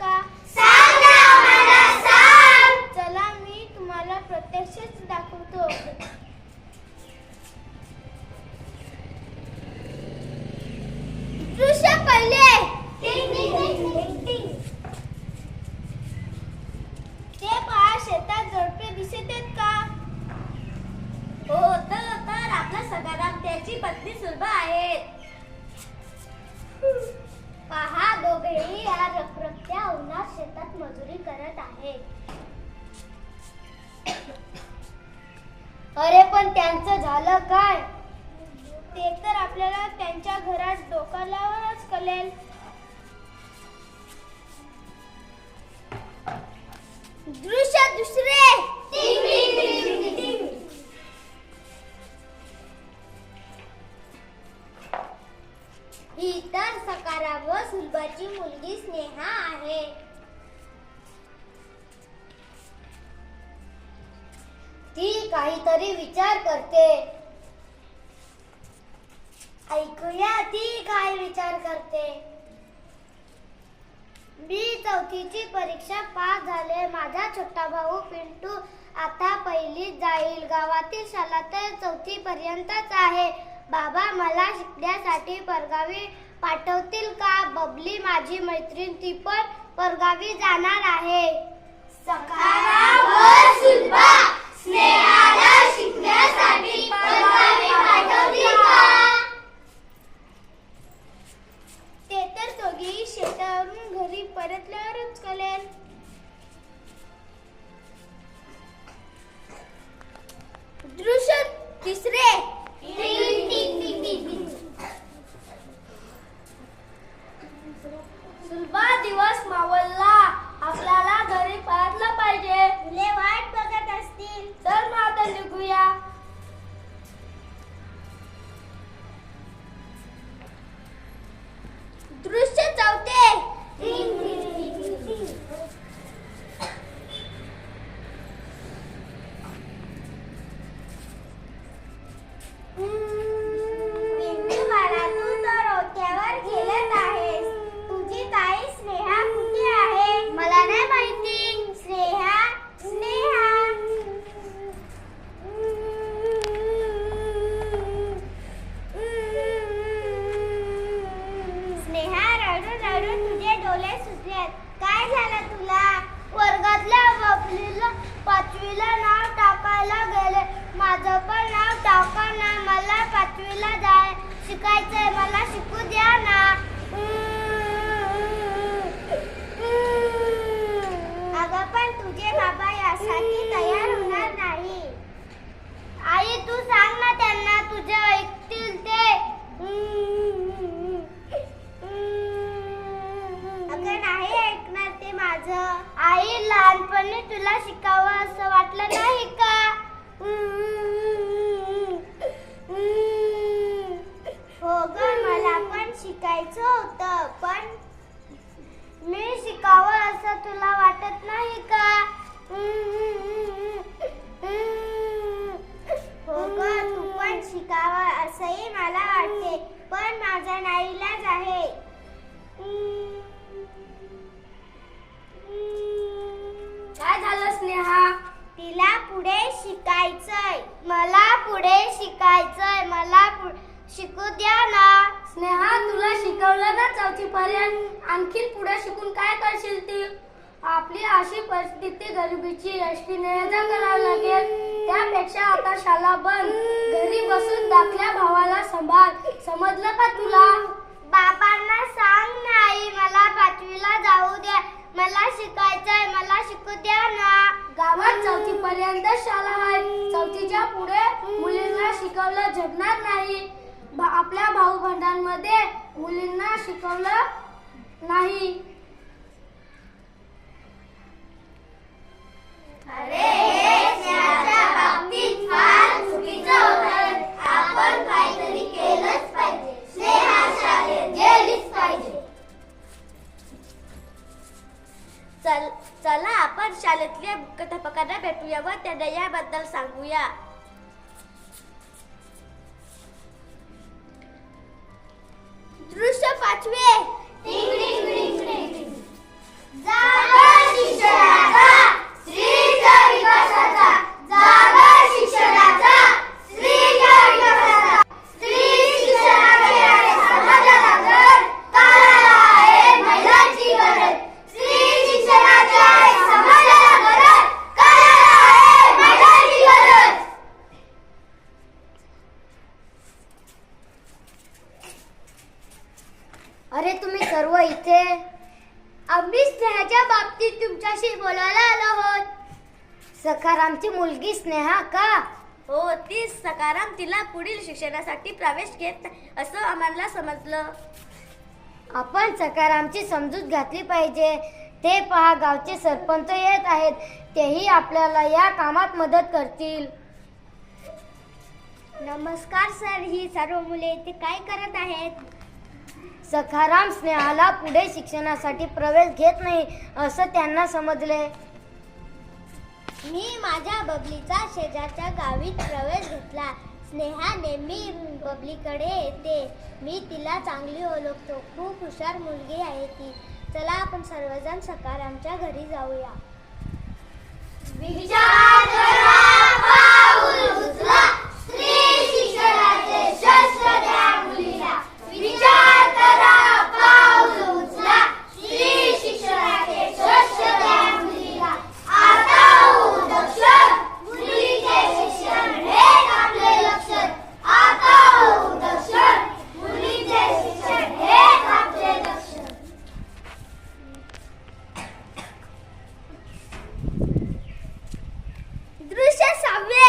का? सांग ना आम्हाला सांग. चला मी तुम्हाला प्रत्यक्षच दाखवतो. दृश्य पहिले. ते पहा शेतात जोडपे दिसत आहेत का? हो तर तर आपला सखाराम त्याची पत्नी सुलभ आहेत. पहा दोघेही शेतात मजुरी करत आहेत अरे पण त्यांचं झालं काय? ते तर आपल्याला त्यांच्या घरात डोकालावरच कळेल. दृश्य दुसरे. ही तर सकारा व सुलभाची मुलगी स्नेहा आहे. काहीतरी विचार करते. ऐकूया ती काय विचार करते. मी चौथीची परीक्षा पास झाले. माझा छोटा भाऊ पिंटू आता पहिली जाईल. गावातील शाळा तर चौथी पर्यंतच आहे. बाबा मला शिकण्यासाठी परगावी पाठवतील का? बबली माझी मैत्रीण ती पण परगावी जाणार आहे. सखाराम स्नेहाला शिकण्यासाठी का? ते तर दोघी शेतावरून घरी परतल्यावरच कळेल. डोळे काय झालं तुला? वर्गातल्या बबलीला पाचवीला नाव टाकायला गेले. माझं पण नाव टाका ना. मला पाचवीला जाय. शिकायचंय. मला शिकू द्या ना. अगं पण तुझे बाबा यासाठी तयार होणार नाही. आई तू सांग ना त्यांना तुझे ऐकतील लहानपणी तुला शिकावं असं वाटलं नाही का? हो ग मला पण शिकायचं होतं पण मी शिकावं असं तुला वाटत नाही का? हो ग तू पण शिकावं असंही मला वाटते पण माझा नाईलाज आहे. स्नेहा तिला पुढे शिकायचंय मला पुढे शिकायचंय मला शिकू द्या ना. स्नेहा तुला शिकवलं ना चौथी पर्यंत आणखी पुढे शिकून काय करशील ती? आपली अशी परिस्थिती गरिबीची एसटी नियोजन करावं लागेल. त्यापेक्षा आता शाळा बंद घरी बसून दाखल्या भावाला सांभाळ. समजलं का तुला? बाबांना सांग नाही मला पाचवीला जाऊ द्या. मला शिकायचंय मला शिकू द्या ना. गावात चौथी पर्यंत शाळा आहे. चौथीच्या पुढे मुलींना शिकवलं जगणार नाही. आपल्या भाऊ बंधांमध्ये मुलींना शिकवलं नाही. अरे तुम्ही सर्व इथे आम्ही स्नेहाच्या बाबतीत तुमच्याशी बोलायला आलो आहोत. सखारामची मुलगी स्नेहा का? हो ती सकाराम तिला पुढील शिक्षणासाठी प्रवेश घेत असं आम्हाला समजलं. आपण सकारामची समजूत घातली पाहिजे. ते पहा गावचे सरपंच येत आहेत. तेही आपल्याला या कामात मदत करतील. नमस्कार सर. ही सर्व मुले इथे काय करत आहेत? सखाराम स्नेहाला पुढे शिक्षणासाठी प्रवेश घेत नाही असं त्यांना समजले. मी माझ्या बबलीचा शेजारच्या गावीत प्रवेश घेतला. स्नेहा नेहमी बबलीकडे येते. मी तिला चांगली ओळखतो. खूप हुशार मुलगी आहे ती. चला आपण सर्वजण सकारामच्या घरी जाऊया विचार करा पाऊल उचला स्त्री शिक्षणाचे शस्त्र द्या मुलीला विचार करा पाऊल उचला स्त्री शिक्षणाचे शस्त्र द्या मुलीला आता होऊ दक्षण मुलीचे शिक्षण हेच आपले लक्षण आता होऊ दक्षण मुलीचे शिक्षण हेच आपले लक्षण दृश्य सहावे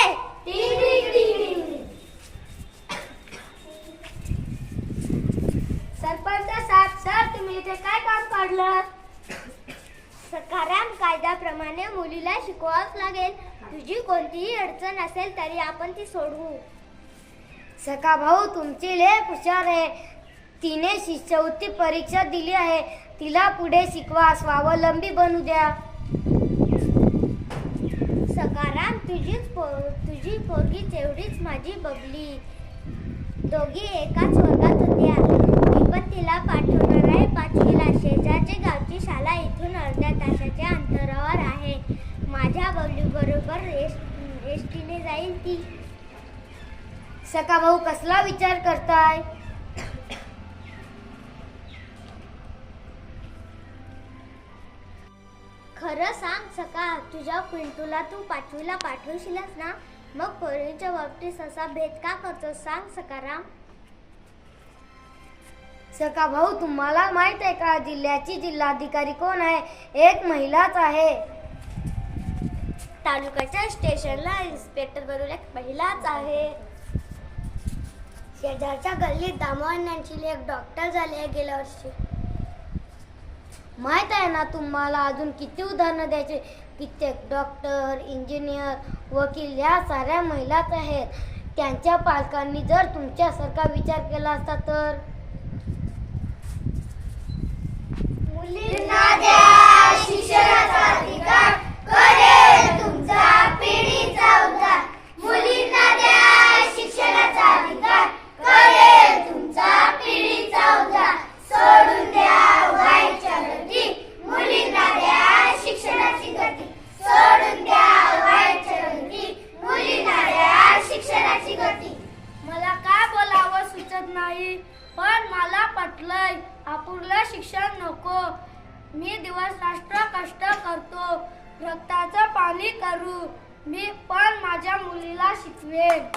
सरपंच साहेब सर तुम्ही इथे काय काम काढलं सकाराम कायद्याप्रमाणे मुलीला शिकवावंच लागेल कधीही अडचण असेल तरी आपण ती सोडवू. सका भाऊ तुमची लेख हुशार आहे. तिने शिष्यवृत्ती परीक्षा दिली आहे. तिला पुढे शिकवा स्वावलंबी बनू द्या. सकाराम तुझीच पो तुझी पोरगी तेवढीच माझी बबली. दोघी एकाच वर्गात होत्या. मी पण तिला पाठवणार आहे. पाचवीला शेजारच्या गावची शाळा इथून अर्ध्या तासाच्या अंतरावर आहे. माझ्या बबली बरोबर एस एसटीने जाईल ती. सका भाऊ कसला विचार करताय? खरं सांग सका तुझ्या पिंटूला तू पाचवीला पाठवशीलच ना? मग पोरींच्या बाबतीत असा भेद का करतो सांग सकाराम सका भाऊ तुम्हाला माहीत आहे का जिल्ह्याची जिल्हाधिकारी कोण आहे? एक महिलाच आहे. तालुक्याच्या स्टेशनला इन्स्पेक्टर बनून एक महिलाच आहे. शेजारच्या गल्लीत दामोहन यांची एक डॉक्टर झाले आहे गेल्या वर्षी. माहीत आहे ना तुम्हाला अजून किती उदाहरणं द्यायचे? कित्येक डॉक्टर इंजिनियर वकील या साऱ्या महिलाच आहेत. त्यांच्या पालकांनी जर तुमच्यासारखा विचार केला असता तर? मुलींना द्या शिक्षणाचा अधिकार पाणी करू मी पण माझ्या मुलीला शिकवेन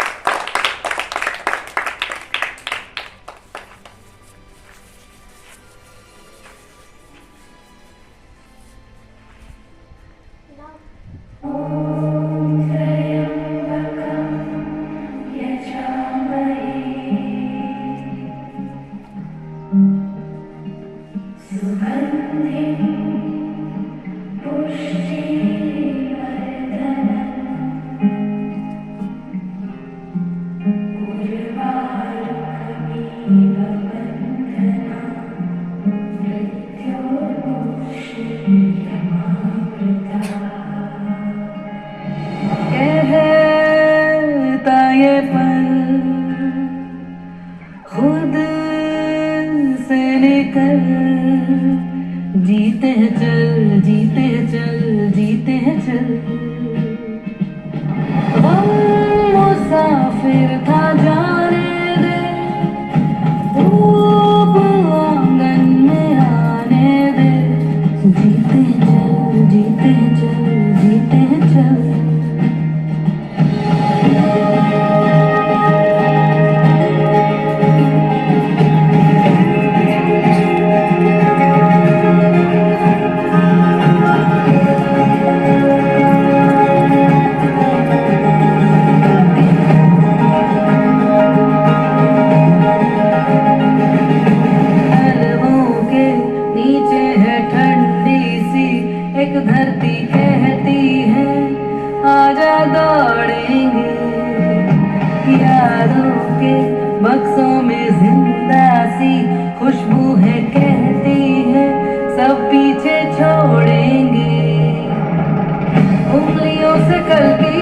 खुद से जीते चल जीते हैं चल जीते हैं चल। के बक्सों में ज़िंदा सी खुशबू है, कहती है, सब पीछे छोड़ेंगे। उंगलियों से कल की